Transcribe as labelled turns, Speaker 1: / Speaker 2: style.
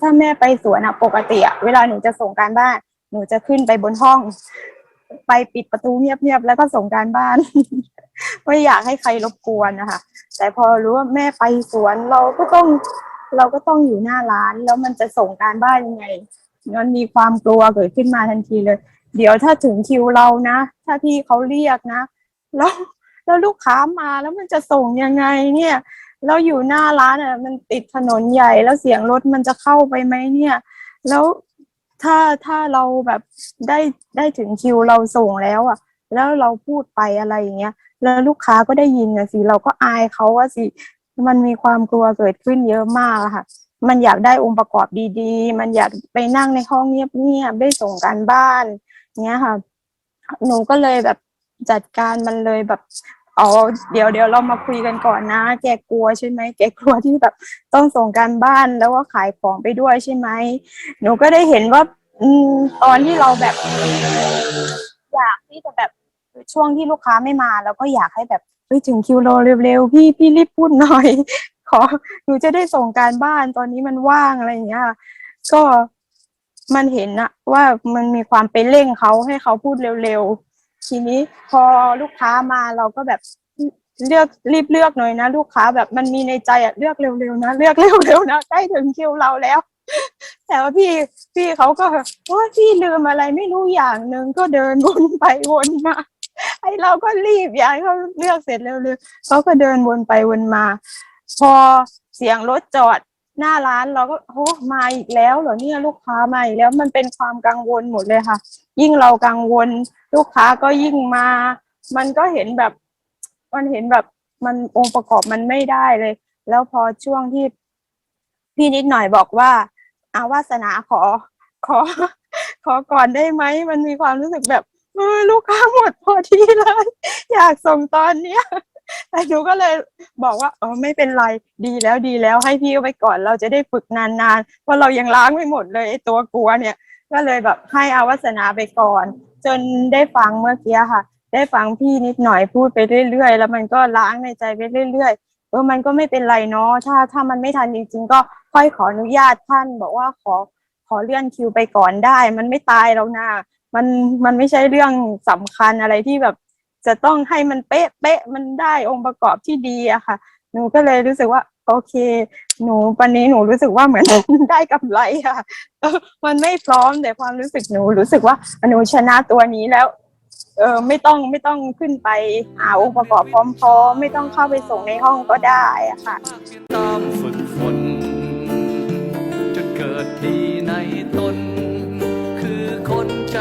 Speaker 1: ถ้าแม่ไปสวนอะปกติอะเวลาหนูจะส่งการบ้าน หนูจะขึ้นไปบนห้อง ไปปิดประตูเงียบๆแล้วก็ส่งการบ้าน ไม่อยากให้ใครรบกวนนะคะแต่พอรู้ว่าแม่ไปสวนเราก็ต้องเราก็ต้องอยู่หน้าร้าน แล้วมันจะส่งการบ้านยังไงมันมีความกลัวเกิดขึ้นมาทันทีเลย เดี๋ยวถ้าถึงคิวเรานะ ถ้าพี่เขาเรียกนะ แล้วแล้วลูกค้ามาแล้วมันจะส่งยังไงเนี่ย แล้วอยู่หน้าร้านอะ มันติดถนนใหญ่แล้วเสียงรถมันจะเข้าไปไหมเนี่ย แล้วถ้าถ้าเราแบบได้ได้ถึงคิวเราส่งแล้วอะ แล้วเราพูดไปอะไรอย่างเงี้ยแล้วลูกค้าก็ได้ยินนะสิเราก็อายเขาว่าสิมันมีความกลัวเกิดขึ้นเยอะมากค่ะ มันอยากได้องค์ประกอบดีๆ มันอยากไปนั่งในห้องเงียบๆได้ส่งการบ้านเงี้ยค่ะ หนูก็เลยแบบจัดการมันเลยแบบ อ๋อเดี๋ยวเดี๋ยวเรามาคุยกันก่อนนะ แกกลัวใช่ไหมแกกลัวที่แบบต้องส่งการบ้านแล้วก็ขายของไปด้วยใช่ไหมหนูก็ได้เห็นว่า อืมตอนที่เราแบบอยากที่จะแบบช่วงที่ลูกค้าไม่มา แล้วก็อยากให้แบบเฮ้ยถึงคิวเราเร็วๆพี่พี่รีบพูดหน่อย ขอหนูจะได้ส่งการบ้านตอนนี้มันว่างอะไรอย่างเงี้ยก็มันเห็นอะว่ามันมีความไปเร่งเขาให้เขาพูดเร็วๆ ทีนี้พอลูกค้ามาเราก็แบบเลือกรีบเลือกหน่อยนะ ลูกค้าแบบมันมีในใจอะเลือกเร็วๆนะ เลือกเร็วๆนะใกล้ถึงคิวเราแล้ว แต่ว่าพี่พี่เขาก็โอ้พี่ลืมอะไรไม่รู้อย่างหนึ่งก็เดินวนไปวนมาไอเราก็รีบอยากให้เขาเลือกเสร็จเร็วๆเขาก็เดินวนไปวนมา พอเสียงรถจอด หน้าร้านเราก็โอ้มาอีกแล้วเหรอเนี่ยลูกค้ามาอีกแล้วมันเป็นความกังวลหมดเลยค่ะ ยิ่งเรากังวล ลูกค้าก็ยิ่งมา มันก็เห็นแบบ มันเห็นแบบมันองค์ประกอบมันไม่ได้เลย แล้วพอช่วงที่พี่นิดหน่อยบอกว่าอาวาสนาขอขอ ขอก่อนได้ไหมมันมีความรู้สึกแบบเออลูกค้าหมดพอดีเลย อยากส่งตอนเนี้ย แต่หนูก็เลยบอกว่าเออไม่เป็นไรดีแล้วดีแล้วให้พี่ไปก่อนเราจะได้ฝึกนานๆเพราะเรายังล้างไม่หมดเลยไอ้ตัวกลัวเนี่ย ก็เลยแบบให้อาวาสนาไปก่อน จนได้ฟังเมื่อกี้ค่ะ ได้ฟังพี่นิดหน่อยพูดไปเรื่อยๆ แล้วมันก็ล้างในใจไปเรื่อยๆเออมันก็ไม่เป็นไรเนาะถ้าถ้ามันไม่ทันจริงๆก็ค่อยขออนุญาตท่าน บอกว่าขอขอเลื่อนคิวไปก่อนได้ มันไม่ตายแล้วนะมันมันไม่ใช่เรื่องสำคัญอะไรที่แบบ จะต้องให้มันเป๊ะเป๊ะมันได้องค์ประกอบที่ดีอะค่ะ หนูก็เลยรู้สึกว่า โอเค หนูวันนี้หนูรู้สึกว่าเหมือน ได้กำไรค่ะมันไม่พร้อมแต่ความรู้สึกหนูรู้สึกว่าหนูชนะตัวนี้แล้วเออไม่ต้องไม่ต้องขึ้นไปหาองค์ประกอบพร้อมๆ ไม่ต้องเข้าไปส่งในห้องก็ได้อะค่ะ
Speaker 2: ตามฝึกฝนจนเกิดดีในตน คือคนใจ